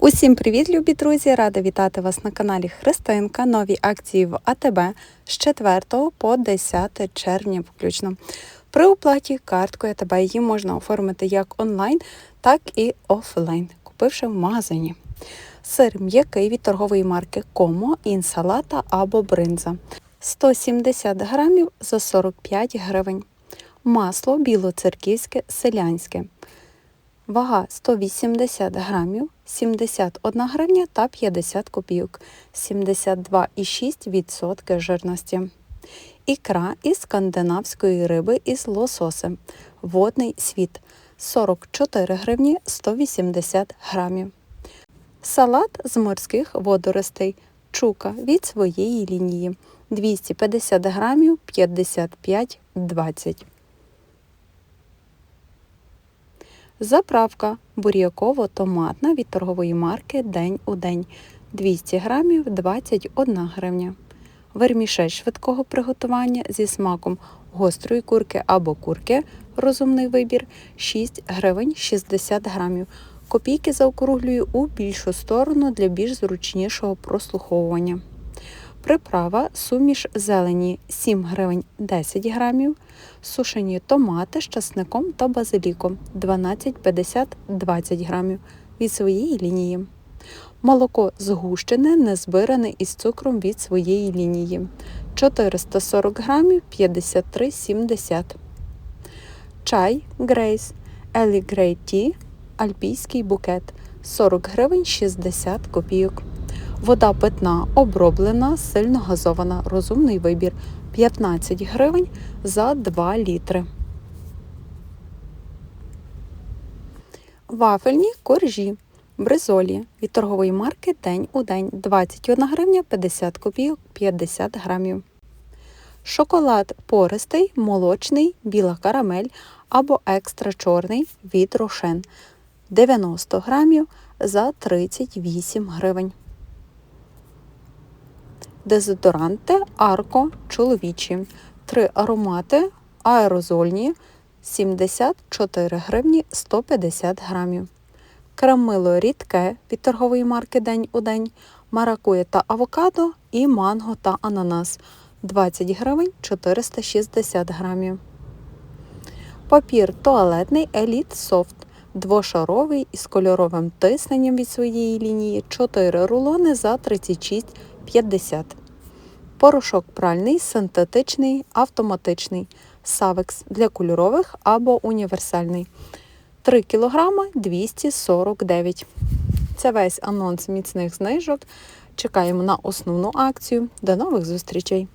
Усім привіт, любі друзі! Рада вітати вас на каналі Христинка. Нові акції в АТБ з 4 по 10 червня включно. При оплаті карткою АТБ її можна оформити як онлайн, так і офлайн, купивши в магазині. Сир м'який від торгової марки Комо, інсалата або бринза. 170 грамів за 45 гривень. Масло білоцерківське селянське. Вага 180 грамів, 71 гривня та 50 копійок, 72,6% жирності. Ікра із скандинавської риби із лососем. Водний світ 44 гривні 180 грамів. Салат з морських водоростей. Чука від своєї лінії 250 грамів 55,20. Заправка буряково-томатна від торгової марки День у день 200 грамів 21 гривня. Вермішель швидкого приготування зі смаком гострої курки або курки розумний вибір 6 гривень 60 грамів. Копійки заокруглюю у більшу сторону для більш зручнішого прослуховування. Приправа суміш зелені 7 гривень 10 грамів, сушені томати з часником та базиліком 12,50 20 грамів від своєї лінії. Молоко згущене, незбиране із цукром від своєї лінії 440 грамів 53,70. Чай Грейс Елі Грей Ті Альпійський букет 40 гривень 60 копійок. Вода питна оброблена, сильно газована. Розумний вибір 15 гривень за 2 літри. Вафельні коржі. Бризолі від торгової марки День у день 21 гривня 50 копійок 50 грамів. Шоколад пористий, молочний, біла карамель або екстра чорний від рошен 90 грамів за 38 гривень. Дезодоранти Арко чоловічі. Три аромати аерозольні 74 гривні 150 грамів. Крамило рідке від торгової марки День у день, маракує та авокадо і манго та ананас 20 гривень 460 грамів. Папір туалетний Еліт Софт двошаровий із кольоровим тисненням від своєї лінії 4 рулони за 36,50. Порошок пральний, синтетичний, автоматичний. Савекс для кольорових або універсальний. 3 кг 249 Це весь анонс міцних знижок. Чекаємо на основну акцію. До нових зустрічей!